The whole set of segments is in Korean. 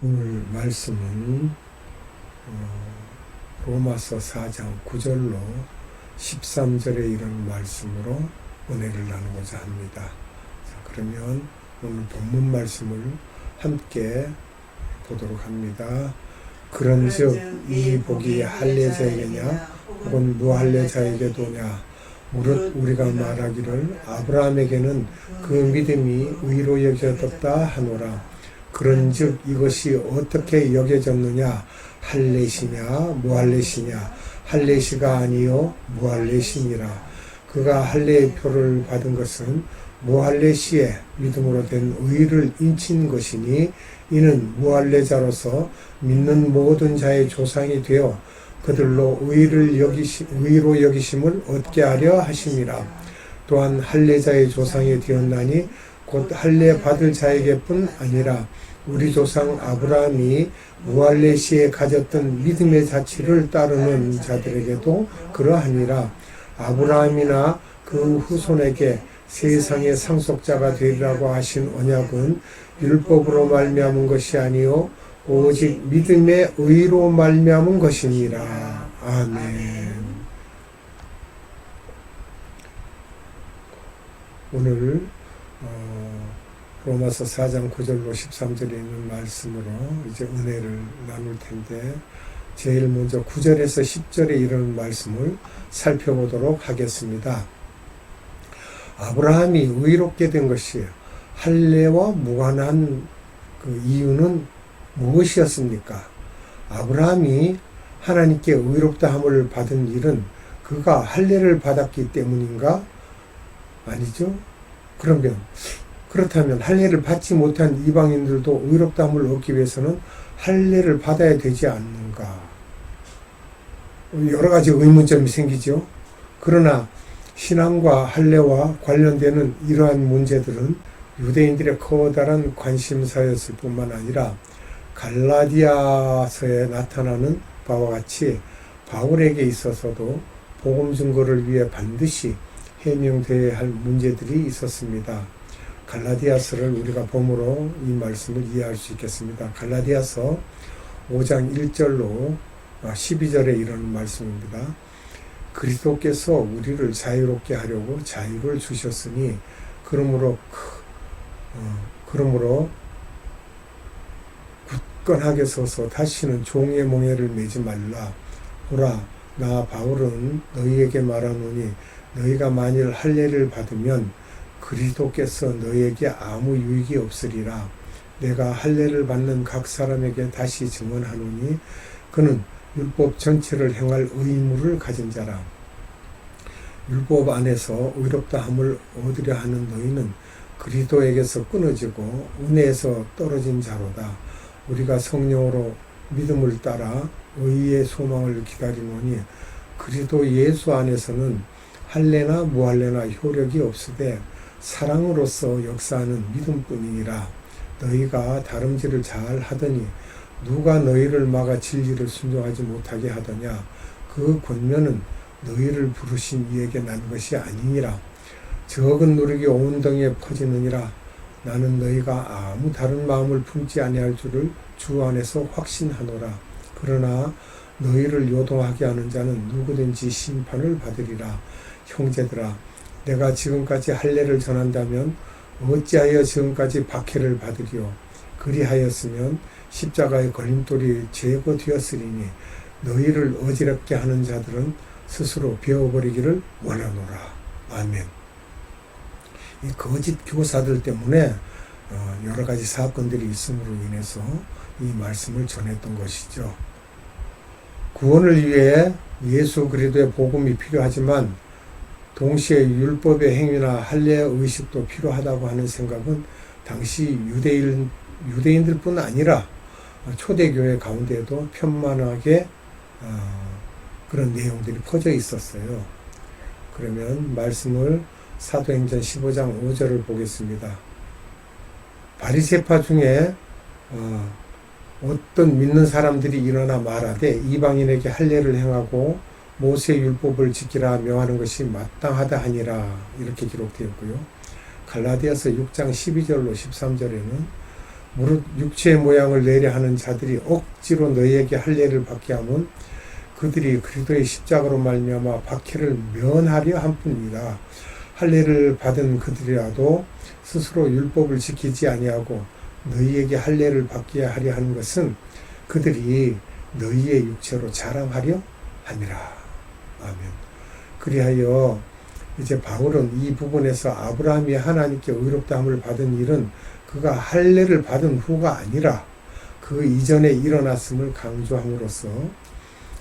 오늘 말씀은 어, 로마서 4장 9절로 13절에 이런 말씀으로 은혜를 나누고자 합니다. 자, 그러면 오늘 본문 말씀을 함께 보도록 합니다. 그런즉 이 복이 할례자에게냐 혹은 무할례자에게도냐 무릇 우리가 말하기를 아브라함에게는 그 믿음이 의로 여겨졌다 하노라 그런즉 이것이 어떻게 여겨졌느냐? 할례시냐? 무할례시냐? 할례시가 아니요 무할례시니라. 그가 할례의 표를 받은 것은 무할례시에 믿음으로 된 의를 인친 것이니 이는 무할례자로서 믿는 모든 자의 조상이 되어 그들로 의를 여기시, 의로 여기심을 얻게 하려 하심이라. 또한 할례자의 조상이 되었나니 곧 할례 받을 자에게뿐 아니라 우리 조상 아브라함이 무할례 시에 가졌던 믿음의 자치를 따르는 자들에게도 그러하니라. 아브라함이나 그 후손에게 세상의 상속자가 되리라고 하신 언약은 율법으로 말미암은 것이 아니요 오직 믿음의 의로 말미암은 것이니라. 아멘. 오늘 어, 로마서 4장 9절로 13절에 있는 말씀으로 이제 은혜를 나눌 텐데 제일 먼저 9절에서 10절에 이런 말씀을 살펴보도록 하겠습니다. 아브라함이 의롭게 된 것이 할례와 무관한 그 이유는 무엇이었습니까? 아브라함이 하나님께 의롭다 함을 받은 일은 그가 할례를 받았기 때문인가? 아니죠? 그러면 그렇다면 할례를 받지 못한 이방인들도 의롭다함을 얻기 위해서는 할례를 받아야 되지 않는가? 여러 가지 의문점이 생기죠. 그러나 신앙과 할례와 관련되는 이러한 문제들은 유대인들의 커다란 관심사였을 뿐만 아니라 갈라디아서에 나타나는 바와 같이 바울에게 있어서도 복음 증거를 위해 반드시 해명되어야 할 문제들이 있었습니다. 갈라디아서를 우리가 봄으로 이 말씀을 이해할 수 있겠습니다. 갈라디아서 5장 1절로 12절에 이런 말씀입니다. 그리스도께서 우리를 자유롭게 하려고 자유를 주셨으니 그러므로 어, 그러므로 굳건하게 서서 다시는 종의 몽해를 매지 말라. 보라, 나 바울은 너희에게 말하노니 너희가 만일 할례를 받으면 그리스도께서 너희에게 아무 유익이 없으리라. 내가 할례를 받는 각 사람에게 다시 증언하노니 그는 율법 전체를 행할 의무를 가진 자라. 율법 안에서 의롭다함을 얻으려 하는 너희는 그리스도에게서 끊어지고 은혜에서 떨어진 자로다. 우리가 성령으로 믿음을 따라 의의 소망을 기다리노니 그리스도 예수 안에서는 할례나 무할례나 효력이 없으되 사랑으로서 역사하는 믿음뿐이니라. 너희가 다름질을 잘 하더니 누가 너희를 막아 진리를 순종하지 못하게 하더냐? 그 권면은 너희를 부르신 이에게 난 것이 아니니라. 적은 누룩이 온 등에 퍼지느니라. 나는 너희가 아무 다른 마음을 품지 아니할 줄을 주 안에서 확신하노라. 그러나 너희를 요동하게 하는 자는 누구든지 심판을 받으리라. 형제들아, 내가 지금까지 할례를 전한다면 어찌하여 지금까지 박해를 받으리요? 그리하였으면 십자가의 걸림돌이 제거되었으리니 너희를 어지럽게 하는 자들은 스스로 베어버리기를 원하노라. 아멘. 이 거짓 교사들 때문에 어, 여러 가지 사건들이 있음으로 인해서 이 말씀을 전했던 것이죠. 구원을 위해 예수 그리스도의 복음이 필요하지만 동시에 율법의 행위나 할례의 의식도 필요하다고 하는 생각은 당시 유대인 유대인들뿐 아니라 초대교회 가운데도 편만하게 어, 그런 내용들이 퍼져 있었어요. 그러면 말씀을 사도행전 15장 5절을 보겠습니다. 바리세파 중에 어, 어떤 믿는 사람들이 일어나 말하되 이방인에게 할례를 행하고 모세 율법을 지키라 명하는 것이 마땅하다 하니라 이렇게 기록되었고요. 갈라디아서 6장 12절로 13절에는 무릇 육체의 모양을 내려 하는 자들이 억지로 너희에게 할례를 받게 하면 그들이 그리스도의 십자가로 말미암아 박해를 면하려 함뿐이다. 할례를 받은 그들이라도 스스로 율법을 지키지 아니하고 너희에게 할례를 받게 하려 하는 것은 그들이 너희의 육체로 자랑하려 함이라. 아멘. 그리하여 이제 바울은 이 부분에서 아브라함이 하나님께 의롭다함을 받은 일은 그가 할례를 받은 후가 아니라 그 이전에 일어났음을 강조함으로써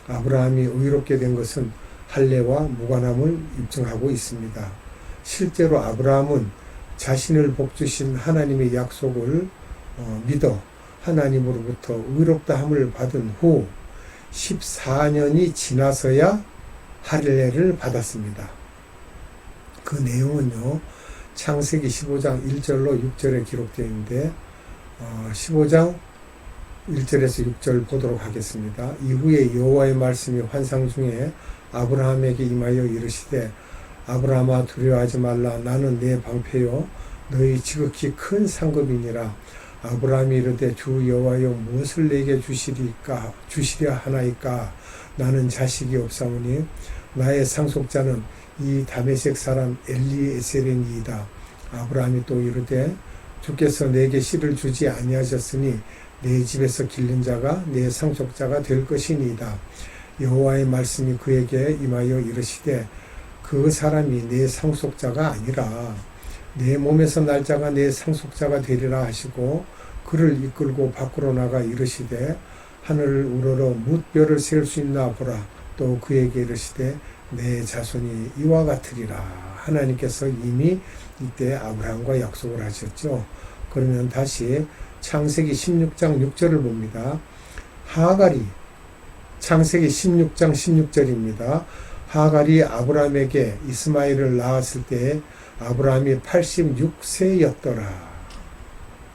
아브라함이 의롭게 된 것은 할례와 무관함을 입증하고 있습니다. 실제로 아브라함은 자신을 복주신 하나님의 약속을 어, 믿어 하나님으로부터 의롭다함을 받은 후 14년이 지나서야 할례를 받았습니다. 그 내용은요. 창세기 15장 1절로 6절에 기록되어 있는데 어, 15장 1절에서 6절 보도록 하겠습니다. 이후에 여호와의 말씀이 환상 중에 아브라함에게 임하여 이르시되 아브라함아 두려워하지 말라 나는 내 방패요 너희 지극히 큰 상급이니라 아브라함이 이르되 주 여호와여 무엇을 내게 주시리까 주시려 하나이까 나는 자식이 없사오니 나의 상속자는 이 다메섹 사람 엘리에셀이니이다. 아브라함이 또 이르되 주께서 내게 씨를 주지 아니하셨으니 내 집에서 기른 자가 내 상속자가 될 것이니이다. 여호와의 말씀이 그에게 임하여 이르시되 그 사람이 내 상속자가 아니라 내 몸에서 날 자가 내 상속자가 되리라 하시고 그를 이끌고 밖으로 나가 이르시되 하늘을 우러러 뭇별을 세울 수 있나 보라 또 그에게 이르시되 내 자손이 이와 같으리라 하나님께서 이미 이때 아브라함과 약속을 하셨죠 그러면 다시 창세기 16장 6절을 봅니다 하갈이 창세기 16장 16절입니다 하갈이 아브라함에게 이스마엘을 낳았을 때 아브라함이 86세였더라.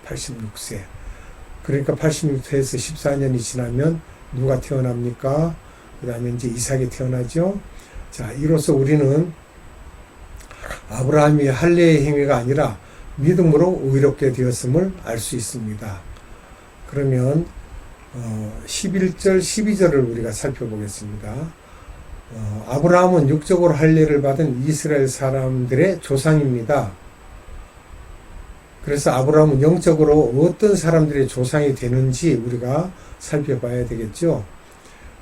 86세. 그러니까 86세에서 14년이 지나면 누가 태어납니까? 그 다음에 이제 이삭이 태어나죠. 자, 이로써 우리는 아브라함이 할례의 행위가 아니라 믿음으로 의롭게 되었음을 알 수 있습니다. 그러면 어, 11절, 12절을 우리가 살펴보겠습니다. 어, 아브라함은 육적으로 할례를 받은 이스라엘 사람들의 조상입니다. 그래서 아브라함은 영적으로 어떤 사람들의 조상이 되는지 우리가 살펴봐야 되겠죠.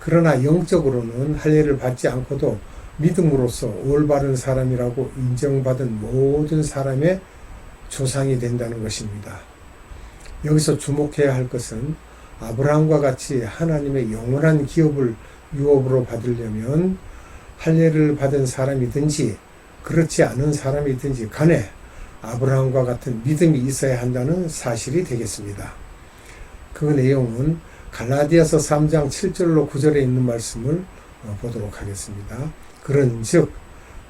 그러나 영적으로는 할례를 받지 않고도 믿음으로써 올바른 사람이라고 인정받은 모든 사람의 조상이 된다는 것입니다. 여기서 주목해야 할 것은 아브라함과 같이 하나님의 영원한 기업을 유업으로 받으려면 할례를 받은 사람이든지 그렇지 않은 사람이든지 간에 아브라함과 같은 믿음이 있어야 한다는 사실이 되겠습니다. 그 내용은 갈라디아서 3장 7절로 9절에 있는 말씀을 어, 보도록 하겠습니다. 그런즉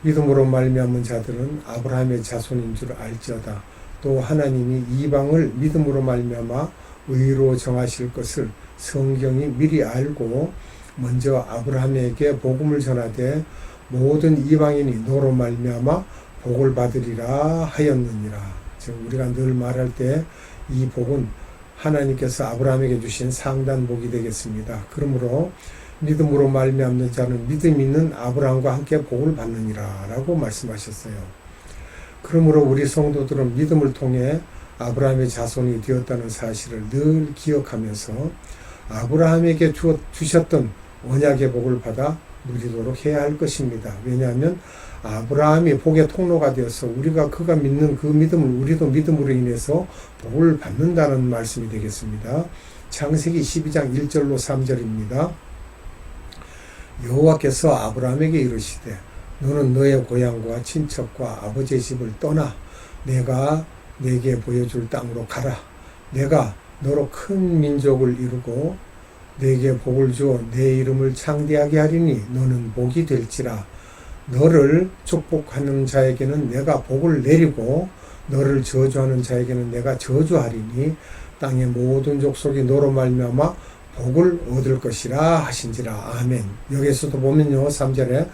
믿음으로 말미암은 자들은 아브라함의 자손인 줄 알지어다. 또 하나님이 이방을 믿음으로 말미암아 의로 정하실 것을 성경이 미리 알고 먼저 아브라함에게 복음을 전하되 모든 이방인이 너로 말미암아 복을 받으리라 하였느니라. 즉 우리가 늘 말할 때 이 복은 하나님께서 아브라함에게 주신 상단 복이 되겠습니다. 그러므로 믿음으로 말미암는 자는 믿음 있는 아브라함과 함께 복을 받느니라라고 말씀하셨어요. 그러므로 우리 성도들은 믿음을 통해 아브라함의 자손이 되었다는 사실을 늘 기억하면서 아브라함에게 주셨던 언약의 복을 받아 누리도록 해야 할 것입니다. 왜냐하면 아브라함이 복의 통로가 되어서 우리가 그가 믿는 그 믿음을 우리도 믿음으로 인해서 복을 받는다는 말씀이 되겠습니다. 창세기 12장 1절로 3절입니다. 여호와께서 아브라함에게 이르시되 너는 너의 고향과 친척과 아버지의 집을 떠나 내가 내게 보여줄 땅으로 가라. 내가 너로 큰 민족을 이루고 내게 복을 주어 내 이름을 창대하게 하리니 너는 복이 될지라 너를 축복하는 자에게는 내가 복을 내리고 너를 저주하는 자에게는 내가 저주하리니 땅의 모든 족속이 너로 말미암아 복을 얻을 것이라 하신지라 아멘. 여기서도 보면요 3절에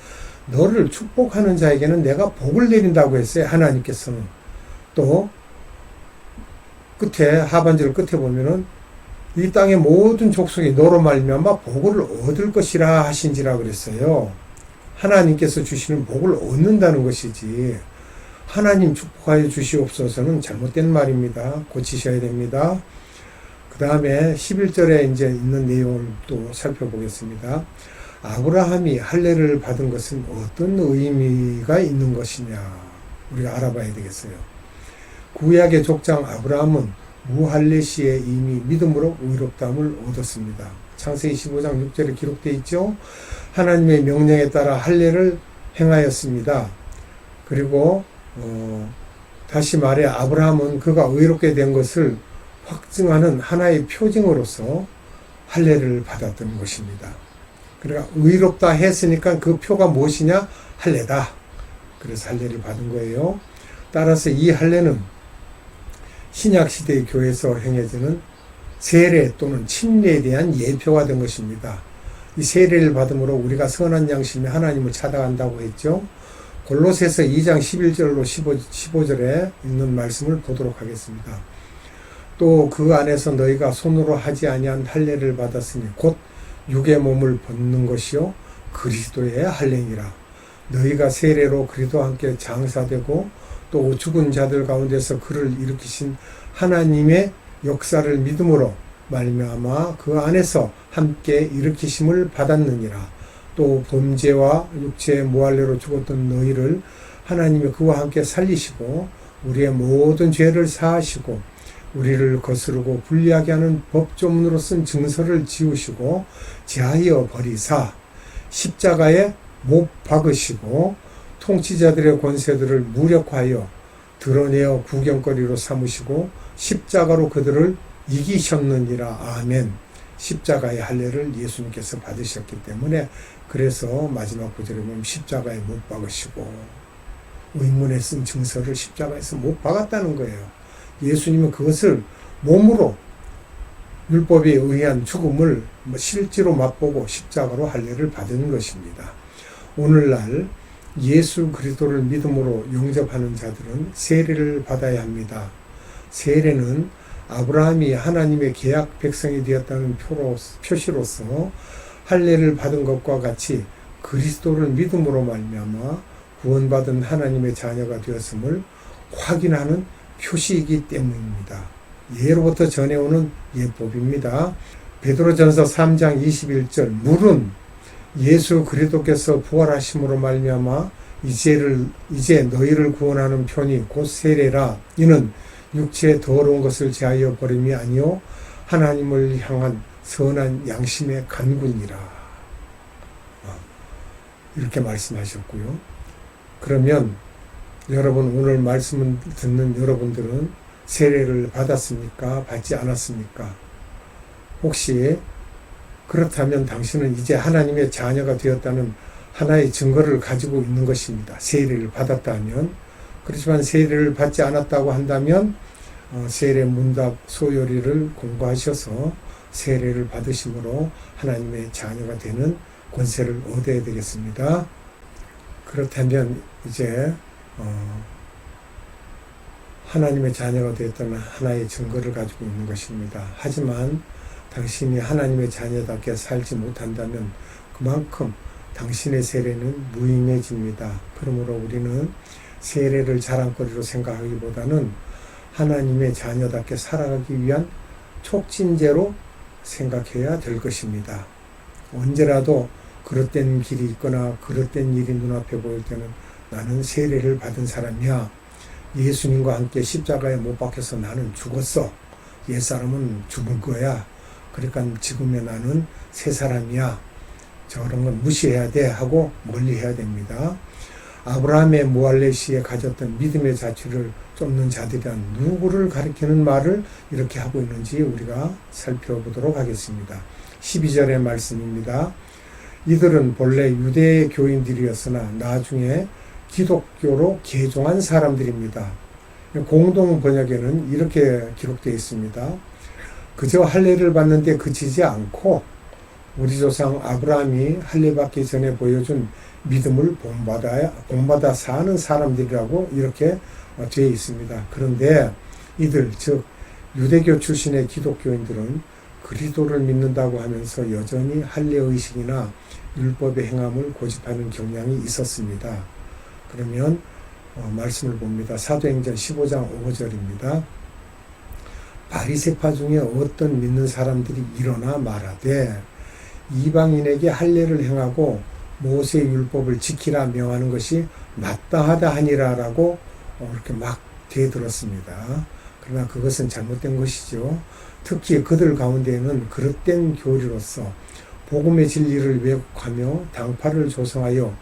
너를 축복하는 자에게는 내가 복을 내린다고 했어요 하나님께서는 또 끝에 하반절 끝에 보면은 이 땅의 모든 족속이 너로 말미암아 복을 얻을 것이라 하신지라 그랬어요. 하나님께서 주시는 복을 얻는다는 것이지 하나님 축복하여 주시옵소서는 잘못된 말입니다. 고치셔야 됩니다. 그 다음에 11절에 이제 있는 내용을 또 살펴보겠습니다. 아브라함이 할례를 받은 것은 어떤 의미가 있는 것이냐 우리가 알아봐야 되겠어요. 구약의 족장 아브라함은 무할례 시에 이미 믿음으로 의롭다함을 얻었습니다. 창세기 15장 6절에 기록되어 있죠. 하나님의 명령에 따라 할례를 행하였습니다. 그리고 어, 다시 말해 아브라함은 그가 의롭게 된 것을 확증하는 하나의 표징으로서 할례를 받았던 것입니다. 그러니까 의롭다 했으니까 그 표가 무엇이냐? 할례다. 그래서 할례를 받은 거예요. 따라서 이 할례는 신약 시대의 교회에서 행해지는 세례 또는 침례에 대한 예표가 된 것입니다. 이 세례를 받음으로 우리가 선한 양심에 하나님을 찾아간다고 했죠. 골로새서 2장 11절로 15, 15 절에 있는 말씀을 보도록 하겠습니다. 또 그 안에서 너희가 손으로 하지 아니한 할례를 받았으니 곧 육의 몸을 벗는 것이요 그리스도의 할례니라. 너희가 세례로 그리스도와 함께 장사되고 또 죽은 자들 가운데서 그를 일으키신 하나님의 역사를 믿음으로 말미암아 그 안에서 함께 일으키심을 받았느니라. 또 범죄와 육체의 모할례로 죽었던 너희를 하나님이 그와 함께 살리시고 우리의 모든 죄를 사하시고 우리를 거스르고 불리하게 하는 법조문으로 쓴 증서를 지우시고 제하여 버리사 십자가에 못 박으시고 통치자들의 권세들을 무력화하여 드러내어 구경거리로 삼으시고 십자가로 그들을 이기셨느니라 아멘. 십자가의 할례를 예수님께서 받으셨기 때문에 그래서 마지막 구절에 보면 십자가에 못 박으시고 의문에 쓴 증서를 십자가에서 못 박았다는 거예요. 예수님은 그것을 몸으로 율법에 의한 죽음을 뭐 실제로 맛보고 십자가로 할례를 받은 것입니다. 오늘날 예수 그리스도를 믿음으로 영접하는 자들은 세례를 받아야 합니다. 세례는 아브라함이 하나님의 계약 백성이 되었다는 표로, 표시로서 할례를 받은 것과 같이 그리스도를 믿음으로 말미암아 구원받은 하나님의 자녀가 되었음을 확인하는 표시이기 때문입니다. 예로부터 전해오는 예법입니다. 베드로전서 3장 21절 물은 예수 그리스도께서 부활하심으로 말미암아 이제를 이제 너희를 구원하는 편이 곧 세례라 이는 육체의 더러운 것을 제하여 버림이 아니요 하나님을 향한 선한 양심의 간군이라 어, 이렇게 말씀하셨고요. 그러면 여러분 오늘 말씀을 듣는 여러분들은 세례를 받았습니까? 받지 않았습니까? 혹시 그렇다면 당신은 이제 하나님의 자녀가 되었다는 하나의 증거를 가지고 있는 것입니다. 세례를 받았다면 그렇지만 세례를 받지 않았다고 한다면 어, 세례 문답 소요리를 공부하셔서 세례를 받으심으로 하나님의 자녀가 되는 권세를 얻어야 되겠습니다. 그렇다면 이제 어, 하나님의 자녀가 되었다는 하나의 증거를 가지고 있는 것입니다. 하지만 당신이 하나님의 자녀답게 살지 못한다면 그만큼 당신의 세례는 무의미해집니다. 그러므로 우리는 세례를 자랑거리로 생각하기보다는 하나님의 자녀답게 살아가기 위한 촉진제로 생각해야 될 것입니다. 언제라도 그릇된 길이 있거나 그릇된 일이 눈앞에 보일 때는 나는 세례를 받은 사람이야. 예수님과 함께 십자가에 못 박혀서 나는 죽었어. 옛사람은 죽은 거야. 그러니까 지금의 나는 새 사람이야. 저런 건 무시해야 돼 하고 멀리 해야 됩니다. 아브라함의 모할레시에 가졌던 믿음의 자취를 쫓는 자들이란 누구를 가리키는 말을 이렇게 하고 있는지 우리가 살펴보도록 하겠습니다. 12절의 말씀입니다. 이들은 본래 유대 교인들이었으나 나중에 기독교로 개종한 사람들입니다. 공동 번역에는 이렇게 기록되어 있습니다. 그저 할례를 받는데 그치지 않고 우리 조상 아브라함이 할례 받기 전에 보여준 믿음을 본받아 본받아 사는 사람들이라고 이렇게 되어 있습니다. 그런데 이들 즉 유대교 출신의 기독교인들은 그리스도를 믿는다고 하면서 여전히 할례 의식이나 율법의 행함을 고집하는 경향이 있었습니다. 그러면 어, 말씀을 봅니다. 사도행전 15장 5절입니다. 바리새파 중에 어떤 믿는 사람들이 일어나 말하되 이방인에게 할례를 행하고 모세 율법을 지키라 명하는 것이 마땅하다 하니라라고 어, 이렇게 막 대들었습니다. 그러나 그것은 잘못된 것이죠. 특히 그들 가운데에는 그릇된 교리로서 복음의 진리를 왜곡하며 당파를 조성하여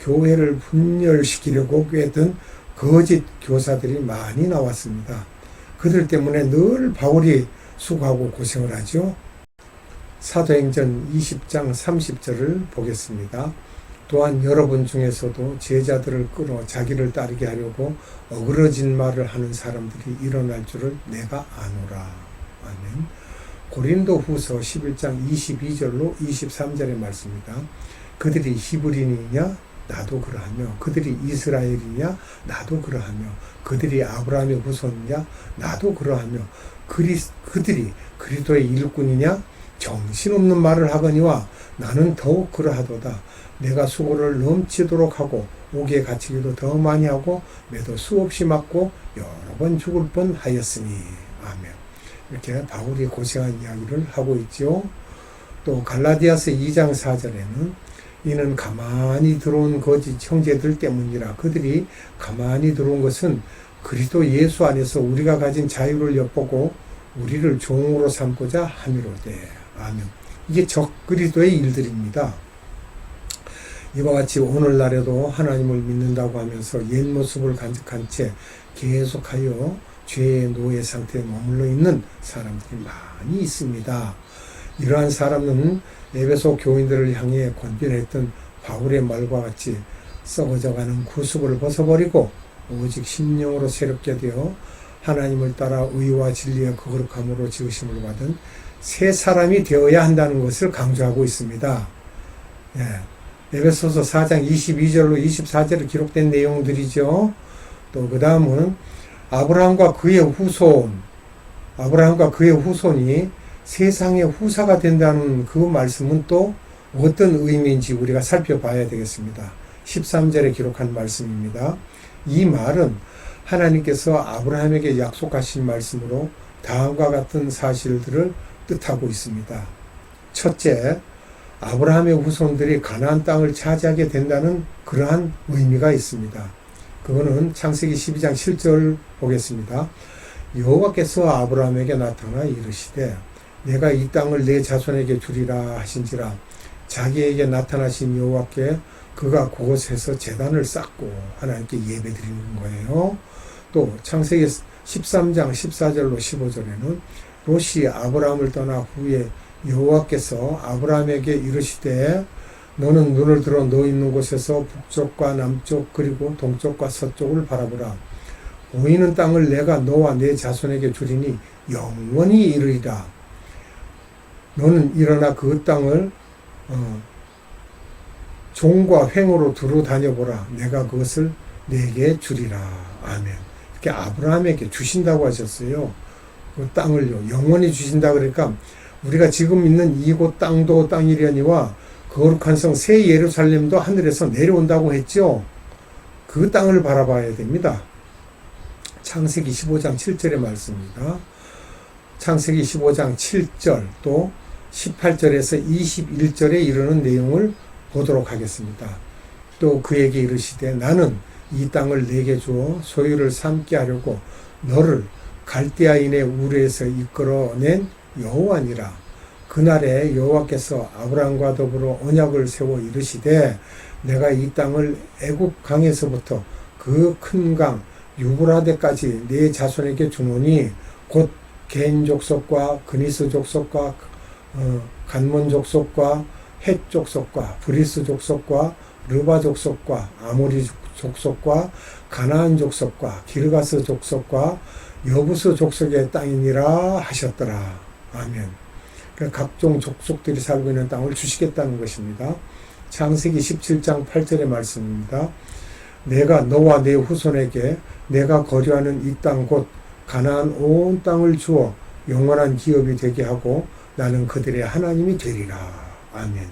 교회를 분열시키려고 꿰든 거짓 교사들이 많이 나왔습니다. 그들 때문에 늘 바울이 수고하고 고생을 하죠. 사도행전 20장 30절을 보겠습니다. 또한 여러분 중에서도 제자들을 끌어 자기를 따르게 하려고 어그러진 말을 하는 사람들이 일어날 줄을 내가 아노라. 아멘. 고린도 후서 11장 22절로 23절의 말씀입니다. 그들이 히브리인이냐? 나도 그러하며 그들이 이스라엘이냐? 나도 그러하며 그들이 아브라함의 후손이냐? 나도 그러하며 그리, 그들이 그리스도의 일꾼이냐? 정신없는 말을 하거니와 나는 더욱 그러하도다. 내가 수고를 넘치도록 하고 옥에 갇히기도 더 많이 하고 매도 수없이 맞고 여러 번 죽을 뻔 하였으니 아멘. 이렇게 바울이 고생한 이야기를 하고 있죠. 또 갈라디아서 2장 4절에는 이는 가만히 들어온 거짓 형제들 때문이라 그들이 가만히 들어온 것은 그리스도 예수 안에서 우리가 가진 자유를 엿보고 우리를 종으로 삼고자 함이로되 아멘. 이게 적 그리스도의 일들입니다. 이와 같이 오늘날에도 하나님을 믿는다고 하면서 옛 모습을 간직한 채 계속하여 죄의 노예 상태에 머물러 있는 사람들이 많이 있습니다. 이러한 사람은 에베소 교인들을 향해 권변했던 바울의 말과 같이 썩어져가는 구습을 벗어버리고 오직 심령으로 새롭게 되어 하나님을 따라 의와 진리의 거룩함으로 지으심을 받은 새 사람이 되어야 한다는 것을 강조하고 있습니다. 예. 에베소서 4장 22절로 24절에 기록된 내용들이죠. 또 그 다음은 아브라함과 그의 후손, 아브라함과 그의 후손이 세상의 후사가 된다는 그 말씀은 또 어떤 의미인지 우리가 살펴봐야 되겠습니다. 13절에 기록한 말씀입니다. 이 말은 하나님께서 아브라함에게 약속하신 말씀으로 다음과 같은 사실들을 뜻하고 있습니다. 첫째, 아브라함의 후손들이 가나안 땅을 차지하게 된다는 그러한 의미가 있습니다. 그거는 창세기 12장 7절 보겠습니다. 여호와께서 아브라함에게 나타나 이르시되 내가 이 땅을 내 자손에게 주리라 하신지라 자기에게 나타나신 여호와께 그가 그곳에서 재단을 쌓고 하나님께 예배 드리는 거예요. 또 창세기 13장 14절로 15절에는 롯이 아브라함을 떠나 후에 여호와께서 아브라함에게 이르시되 너는 눈을 들어 너 있는 곳에서 북쪽과 남쪽 그리고 동쪽과 서쪽을 바라보라. 보이는 땅을 내가 너와 내 자손에게 주리니 영원히 이르리라. 너는 일어나 그 땅을 어, 종과 횡으로 두루 다녀보라. 내가 그것을 내게 주리라. 아멘. 이렇게 아브라함에게 주신다고 하셨어요. 그 땅을요. 영원히 주신다 그러니까 우리가 지금 있는 이곳 땅도 땅이려니와 거룩한 성 새 예루살렘도 하늘에서 내려온다고 했죠. 그 땅을 바라봐야 됩니다. 창세기 15장 7절의 말씀입니다. 창세기 15장 7절 또 18절에서 21절에 이르는 내용을 보도록 하겠습니다. 또 그에게 이르시되 나는 이 땅을 내게 주어 소유를 삼게 하려고 너를 갈대아인의 우르에서 이끌어낸 여호와니라. 그날에 여호와께서 아브라함과 더불어 언약을 세워 이르시되 내가 이 땅을 애굽 강에서부터 그 큰 강 유브라데까지 네 자손에게 주노니 곧 개인 족속과 그니스 족속과 어, 간몬 족속과 헷 족속과 브리스 족속과 르바 족속과 아모리 족속과 가나안 족속과 기르가스 족속과 여부스 족속의 땅이니라 하셨더라. 아멘. 그러니까 각종 족속들이 살고 있는 땅을 주시겠다는 것입니다. 창세기 17장 8절의 말씀입니다. 내가 너와 내 후손에게 내가 거류하는 이 땅 곧 가나안 온 땅을 주어 영원한 기업이 되게 하고 나는 그들의 하나님이 되리라. 아멘.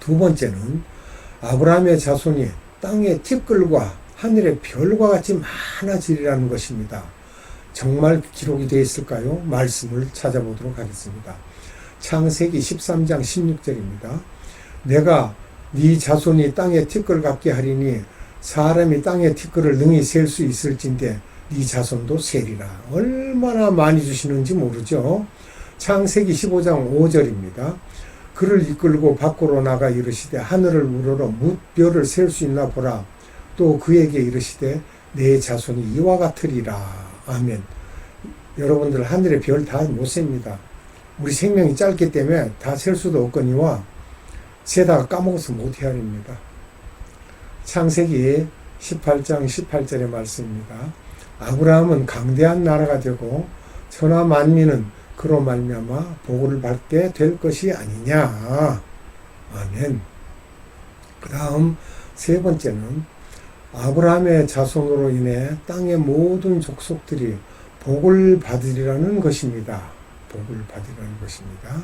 두 번째는 아브라함의 자손이 땅의 티끌과 하늘의 별과 같이 많아지리라는 것입니다. 정말 기록이 되어 있을까요? 말씀을 찾아보도록 하겠습니다. 창세기 13장 16절입니다. 내가 네 자손이 땅의 티끌 같게 하리니 사람이 땅의 티끌을 능히 셀 수 있을진데 네 자손도 세리라. 얼마나 많이 주시는지 모르죠. 창세기 15장 5절입니다. 그를 이끌고 밖으로 나가 이르시되 하늘을 우러러 뭇별을 셀 수 있나 보라. 또 그에게 이르시되 내 자손이 이와 같으리라. 아멘. 여러분들 하늘의 별 다 못 셉니다. 우리 생명이 짧기 때문에 다 셀 수도 없거니와 세다가 까먹어서 못 헤아립니다. 창세기 18장 18절의 말씀입니다. 아브라함은 강대한 나라가 되고 천하 만민은 그로 말미암아 복을 받게 될 것이 아니냐. 아멘. 그 다음 세 번째는 아브라함의 자손으로 인해 땅의 모든 족속들이 복을 받으리라는 것입니다. 복을 받으리라는 것입니다.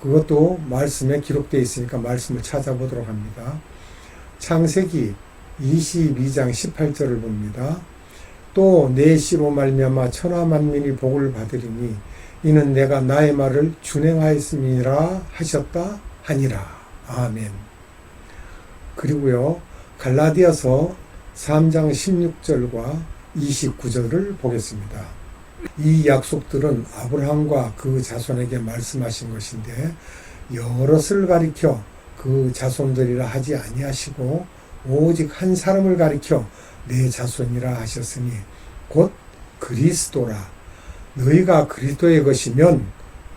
그것도 말씀에 기록되어 있으니까 말씀을 찾아보도록 합니다. 창세기 22장 18절을 봅니다. 또내 씨로 말미암아 천하 만민이 복을 받으리니 이는 내가 나의 말을 준행하였음이라 하셨다 하니라. 아멘. 그리고요. 갈라디아서 3장 16절과 29절을 보겠습니다. 이 약속들은 아브라함과 그 자손에게 말씀하신 것인데 여럿을 가리켜 그 자손들이라 하지 아니하시고 오직 한 사람을 가리켜 내 자손이라 하셨으니 곧 그리스도라. 너희가 그리스도의 것이면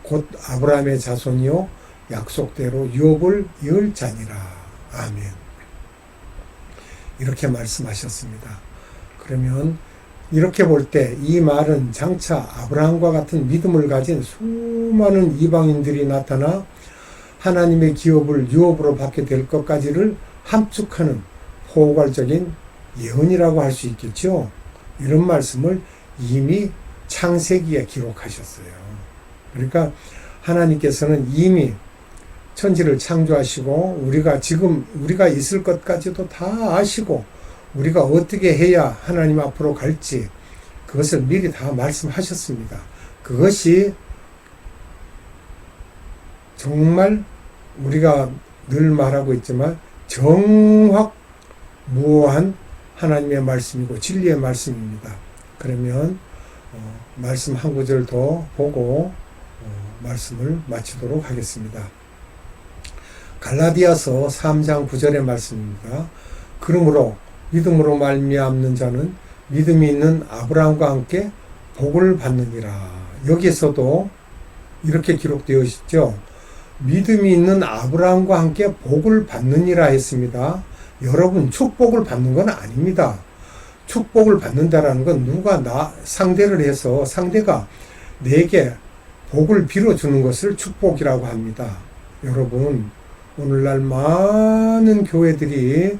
곧 아브라함의 자손이요 약속대로 유업을 이을 자니라. 아멘. 이렇게 말씀하셨습니다. 그러면 이렇게 볼 때 이 말은 장차 아브라함과 같은 믿음을 가진 수많은 이방인들이 나타나 하나님의 기업을 유업으로 받게 될 것까지를 함축하는 포괄적인 예언이라고 할 수 있겠죠. 이런 말씀을 이미 창세기에 기록하셨어요. 그러니까 하나님께서는 이미 천지를 창조하시고 우리가 지금 우리가 있을 것까지도 다 아시고 우리가 어떻게 해야 하나님 앞으로 갈지 그것을 미리 다 말씀하셨습니다. 그것이 정말 우리가 늘 말하고 있지만 정확 무한 하나님의 말씀이고 진리의 말씀입니다. 그러면 어, 말씀 한 구절 더 보고 어, 말씀을 마치도록 하겠습니다. 갈라디아서 3장 9절의 말씀입니다. 그러므로 믿음으로 말미암는 자는 믿음이 있는 아브라함과 함께 복을 받느니라. 여기에서도 이렇게 기록되어 있죠. 믿음이 있는 아브라함과 함께 복을 받느니라 했습니다. 여러분 축복을 받는 건 아닙니다. 축복을 받는다라는 건 누가 나 상대를 해서 상대가 내게 복을 빌어주는 것을 축복이라고 합니다. 여러분 오늘날 많은 교회들이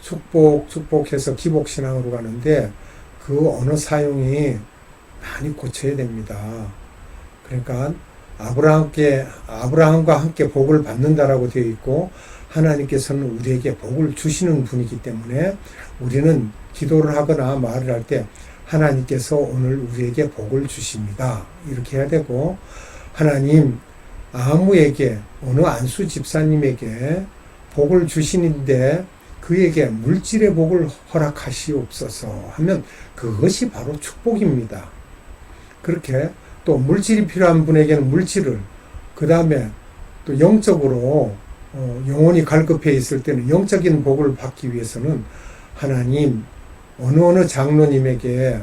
축복 축복해서 기복신앙으로 가는데 그 언어 사용이 많이 고쳐야 됩니다. 그러니까 아브라함께 아브라함과 함께 복을 받는다라고 되어 있고 하나님께서는 우리에게 복을 주시는 분이기 때문에 우리는 기도를 하거나 말을 할 때 하나님께서 오늘 우리에게 복을 주십니다. 이렇게 해야 되고 하나님 아무에게 어느 안수 집사님에게 복을 주시는데 그에게 물질의 복을 허락하시옵소서 하면 그것이 바로 축복입니다. 그렇게 또 물질이 필요한 분에게는 물질을 그 다음에 또 영적으로 어, 영혼이 갈급해 있을 때는 영적인 복을 받기 위해서는 하나님 어느 어느 장로님에게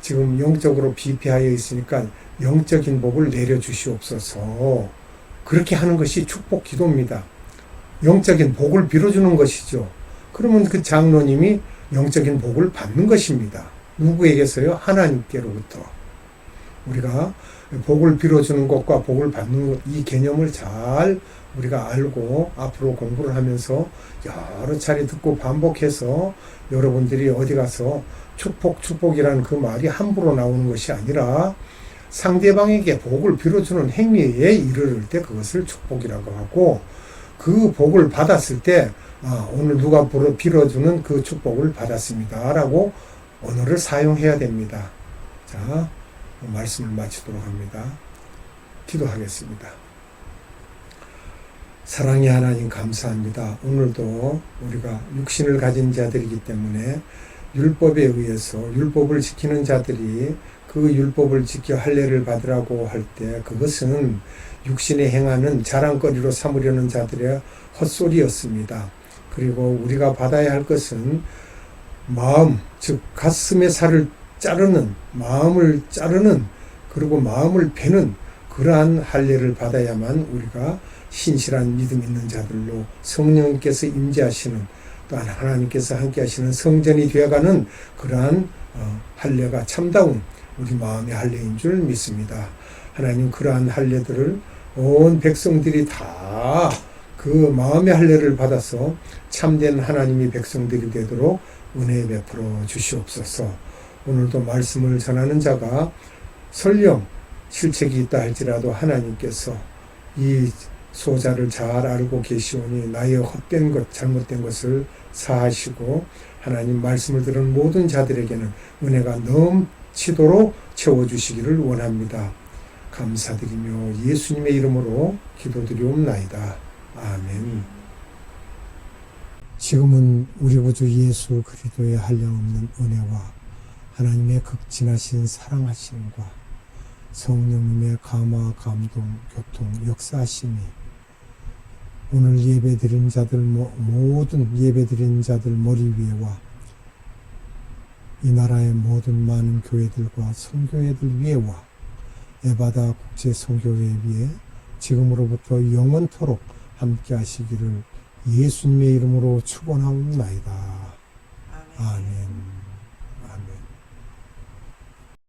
지금 영적으로 비피하여 있으니까 영적인 복을 내려 주시옵소서 그렇게 하는 것이 축복 기도입니다. 영적인 복을 빌어주는 것이죠. 그러면 그 장로님이 영적인 복을 받는 것입니다. 누구에게서요? 하나님께로부터. 우리가 복을 빌어주는 것과 복을 받는 것, 이 개념을 잘 우리가 알고 앞으로 공부를 하면서 여러 차례 듣고 반복해서 여러분들이 어디 가서 축복, 축복이라는 그 말이 함부로 나오는 것이 아니라 상대방에게 복을 빌어주는 행위에 이르를 때 그것을 축복이라고 하고 그 복을 받았을 때 아, 오늘 누가 빌어- 빌어주는 그 축복을 받았습니다. 라고 언어를 사용해야 됩니다. 자, 말씀을 마치도록 합니다. 기도하겠습니다. 사랑의 하나님 감사합니다. 오늘도 우리가 육신을 가진 자들이기 때문에 율법에 의해서 율법을 지키는 자들이 그 율법을 지켜 할례를 받으라고 할 때 그것은 육신에 행하는 자랑거리로 삼으려는 자들의 헛소리였습니다. 그리고 우리가 받아야 할 것은 마음, 즉 가슴의 살을 자르는 마음을 자르는 그리고 마음을 베는 그러한 할례를 받아야만 우리가 신실한 믿음 있는 자들로 성령님께서 임재하시는 또한 하나님께서 함께 하시는 성전이 되어가는 그러한 어, 할례가 참다운 우리 마음의 할례인 줄 믿습니다. 하나님 그러한 할례들을 온 백성들이 다 그 마음의 할례를 받아서 참된 하나님의 백성들이 되도록 은혜 베풀어 주시옵소서. 오늘도 말씀을 전하는 자가 설령 실책이 있다 할지라도 하나님께서 이 소자를 잘 알고 계시오니 나의 헛된 것, 잘못된 것을 사하시고 하나님 말씀을 들은 모든 자들에게는 은혜가 넘치도록 채워주시기를 원합니다. 감사드리며 예수님의 이름으로 기도드리옵나이다. 아멘. 지금은 우리 구주 예수 그리스도의 한량없는 은혜와 하나님의 극진하신 사랑하심과 성령님의 감화, 감동, 교통, 역사하심이 오늘 예배드린 자들 모- 모든 예배드린 자들 머리 위에와 이 나라의 모든 많은 교회들과 선교회들 위에와 에바다 국제 선교회 위에 지금으로부터 영원토록 함께 하시기를 예수님의 이름으로 축원하옵나이다. 아멘.